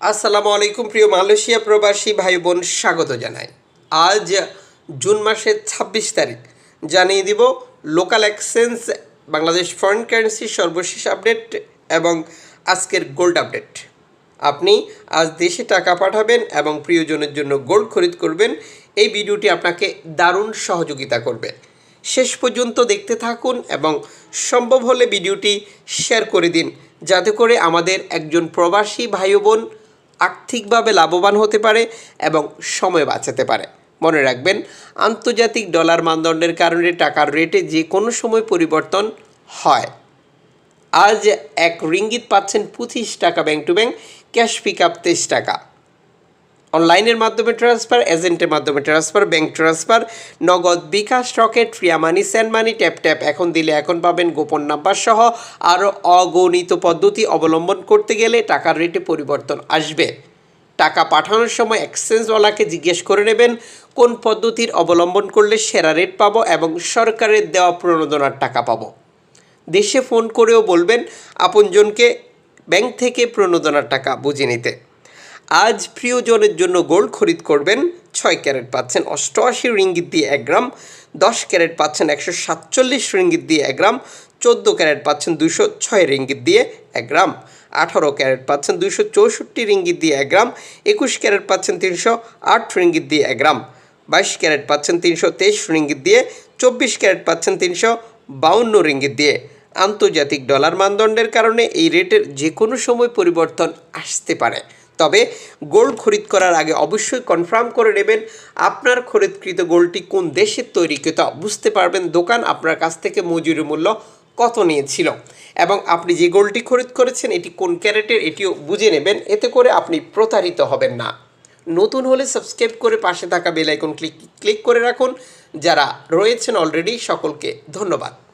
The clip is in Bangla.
আসসালামু আলাইকুম, প্রিয় মালয়েশিয়া প্রবাসী ভাই বোন স্বাগত জানাই। আজ জুন মাসের ছাব্বিশ তারিখ। জানিয়ে দিব, local exchange, Bangladesh foreign currency সর্বশেষ আপডেট এবং আজকের গোল্ড আপডেট। আপনি আজ দেশে টাকা পাঠাবেন এবং প্রিয়জনের জন্য গোল্ড খরিদ করবেন। এই ভিডিওটি আপনাকে দারুণ সহযোগিতা করবে। শেষ পর্যন্ত দেখতে থাকুন এবং সম্ভব হলে ভিডিওটি শেয়ার করে দিন। যাতে করে আমাদের একজন প্রবাসী ভাই বোন আর্থিকভাবে লাভবান হতে পারে এবং সময় বাঁচাতে পারে। মনে রাখবেন, আন্তর্জাতিক ডলার মানদণ্ডের কারণে টাকার রেটে যে কোনো সময় পরিবর্তন হয়। আজ এক রিঙ্গিত পাচ্ছেন পঁচিশ টাকা bank to bank, cash pick up তেইশ টাকা। অনলাইনের মাধ্যমে ট্রান্সফার এজেন্টের মাধ্যমে transfer bank transfer Nagad bKash Rocket ফ্রিয়া money send money tap tap এখন দিলে এখন পাবেন গোপন নাম্বার সহ আরও অগণিত পদ্ধতি অবলম্বন করতে গেলে টাকার রেটে পরিবর্তন আসবে। টাকা পাঠানোর সময় এক্সচেঞ্জওয়ালাকে জিজ্ঞেস করে নেবেন, কোন পদ্ধতির অবলম্বন করলে সেরা রেট পাবো এবং সরকারের দেওয়া প্রণোদনার টাকা পাবো। দেশে ফোন করেও বলবেন, আপনজনকে ব্যাংক থেকে প্রণোদনার টাকা বুঝে নিতে। আজ প্রিয়জনের জন্য গোল্ড খরিদ করবেন ছয় ক্যারেট পাচ্ছেন অষ্টআশি রিঙ্গিত দিয়ে এক গ্রাম, দশ ক্যারেট পাচ্ছেন একশো সাতচল্লিশ রিঙ্গিত দিয়ে এক গ্রাম, চোদ্দ ক্যারেট পাচ্ছেন দুশো ছয় রিঙ্গিত দিয়ে এক গ্রাম, আঠারো ক্যারেট পাচ্ছেন দুশো চৌষট্টি রিঙ্গিত দিয়ে এক গ্রাম, একুশ ক্যারেট পাচ্ছেন তিনশো আট রিঙ্গিত দিয়ে এক গ্রাম, বাইশ ক্যারেট পাচ্ছেন তিনশো তেইশ রিঙ্গিত দিয়ে, চব্বিশ ক্যারেট পাচ্ছেন তিনশো বাউন্ন রিঙ্গিত দিয়ে। আন্তর্জাতিক ডলার মানদণ্ডের কারণে এই রেটের যে কোনো সময় পরিবর্তন আসতে পারে। তবে গোল্ড খরিদ করার আগে অবশ্যই কনফার্ম করে নেবেন আপনার খরিদকৃত গোল্ডটি কোন দেশের তৈরিকৃত বুঝতে পারবেন দোকান আপনার কাছ থেকে মজুরি মূল্য কত নিয়েছিল। এবং আপনি যে গোল্ডটি খরিদ করেছেন, এটি কোন ক্যারেটের, এটিও বুঝে নেবেন, এতে করে আপনি প্রতারিত হবেন না। নতুন হলে সাবস্ক্রাইব করে পাশে থাকা বেল আইকন ক্লিক ক্লিক করে রাখুন। যারা রয়েছেন অলরেডি সকলকে ধন্যবাদ।